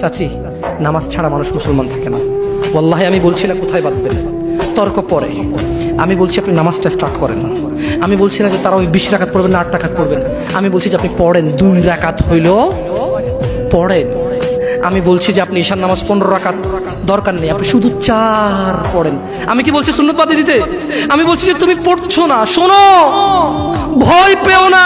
চাচি, নামাজ ছাড়া মানুষ মুসলমান থাকে না। ওয়াল্লাহি, আমি বলছি না কোথায় বাঁধবেন তর্ক পরে। আমি বলছি আপনি নামাজটা স্টার্ট করেন আমি বলছি না যে তারা ওই বিশ রাকাত পড়বেন না, আট রাখাত পড়বেন আমি বলছি যে আপনি পড়েন, দুই রাকাত হইল পড়েন। আমি বলছি যে আপনি ঈশান নামাজ পনেরো রাকাত দরকার নেই, আপনি শুধু চার পড়েন। আমি কি বলছি সুন্নত বাদে দিতে? আমি বলছি যে তুমি পড়ছো না, শোনো। ভয় পেও না।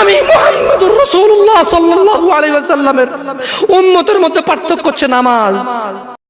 আমি মোহাম্মদুর রসুল্লাহ সাল্লাহ আলী ওয়াসাল্লামের উন্মতের মধ্যে পার্থক্য হচ্ছে নামাজ।